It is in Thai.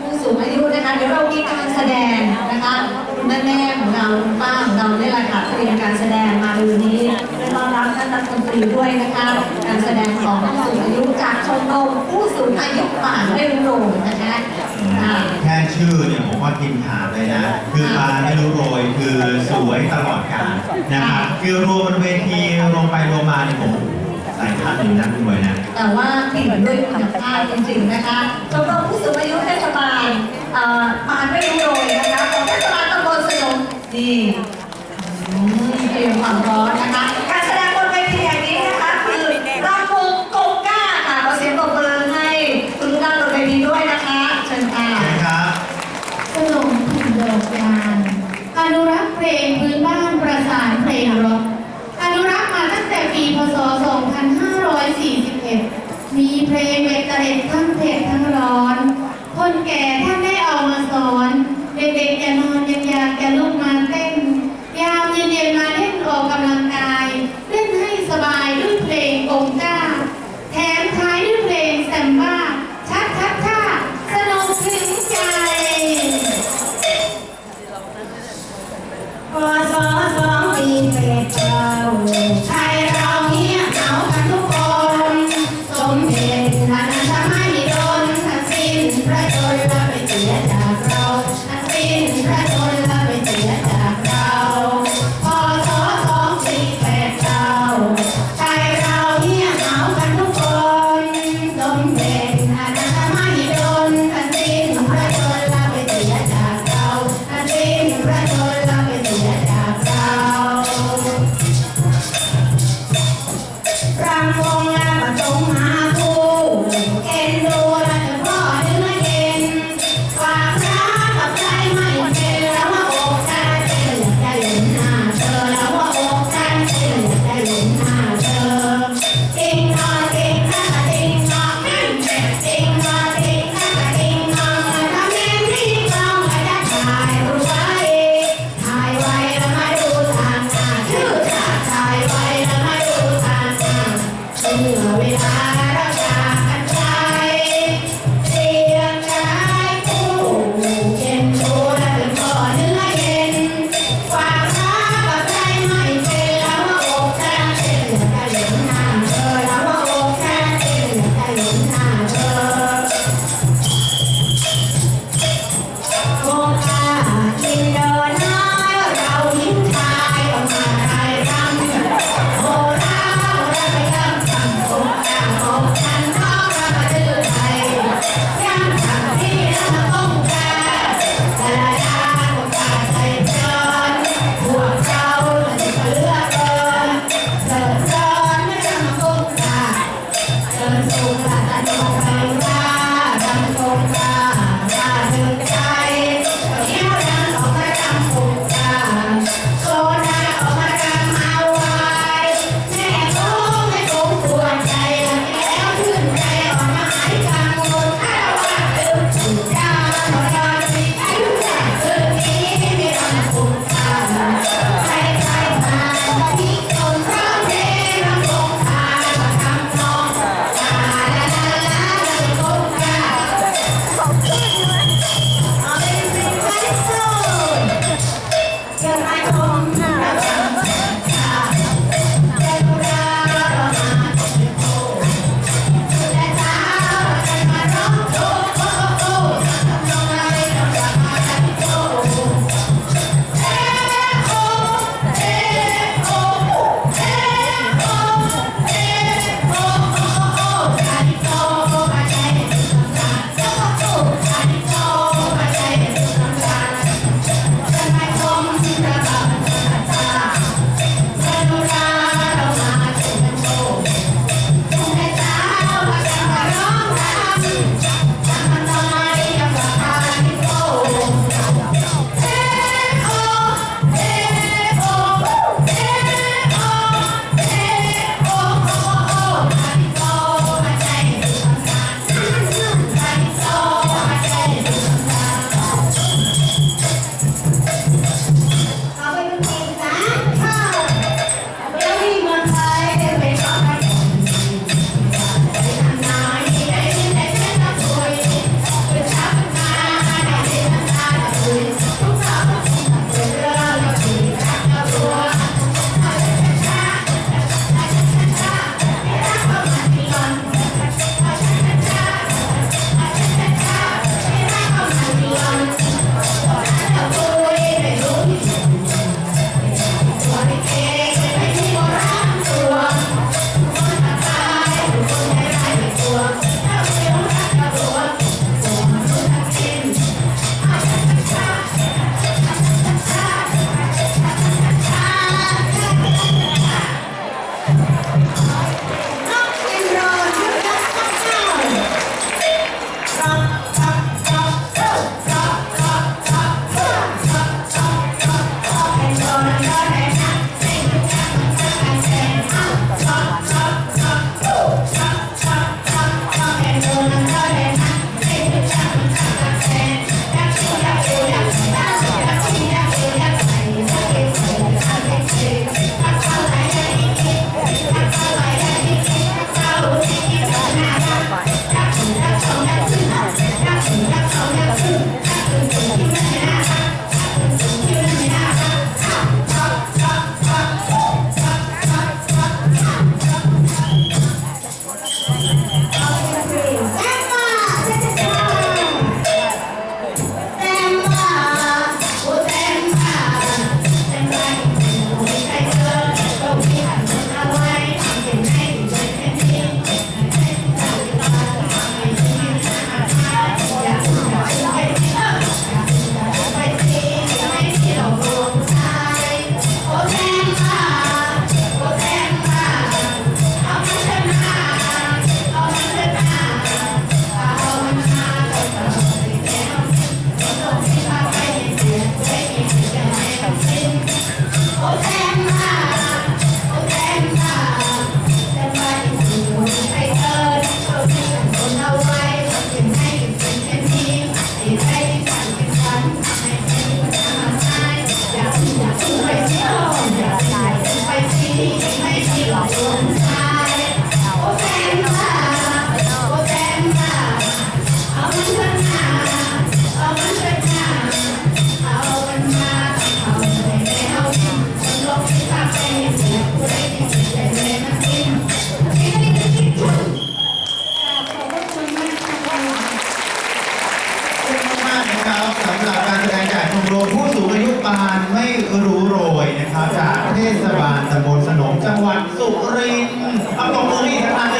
ผู้สูงอายุนะคะ เดี๋ยวเรามีการแสดงนะคะแม่แม่ของเราป้าของเราเนี่ยแหละค่ะเตรียมการแสดงมาดูนี้เพื่ตอนรับท่านรัฐมนตรีด้วยนะคะ การแสดงของผู้สูงอายุจากชมรมผู้สูงอายุป่าไม่รู้โรยนะคะแค่ชื่อเนี่ยผมว่าทีมถามเลยนะ คือปลาไม่รู้โรยคือสวยตลอดกาลนะครับคือรวมบนเวทีลงไปลงมาในี่ยผมหลายท่านอยู่นั่นด้วยนะแต่ว่าติดด้วยคุณภาพจริงๆนะคะชมรมผู้สูง เตรียมความร้อนนะคะ การแสดงบนเวทีแห่นี้นะคะคือรำวโกก้าค่ะขอเสียงปบมือให้คุณกด้าบเวทีด้วยนะคะ เชิญรัขนมถิ่นโดยานอนุรักเพลงพื้นบ้านประสานเพลงร็อกอนุรักมาตั้งแต่ปีพศ 2541 มีเพลงเวกเตเรตทั้ง soll über Internet erfraut. ศบาลตำบลสนมจังหวัดสุรินทร์เอาตมือนี่ทั้งหนึ่งนะครับ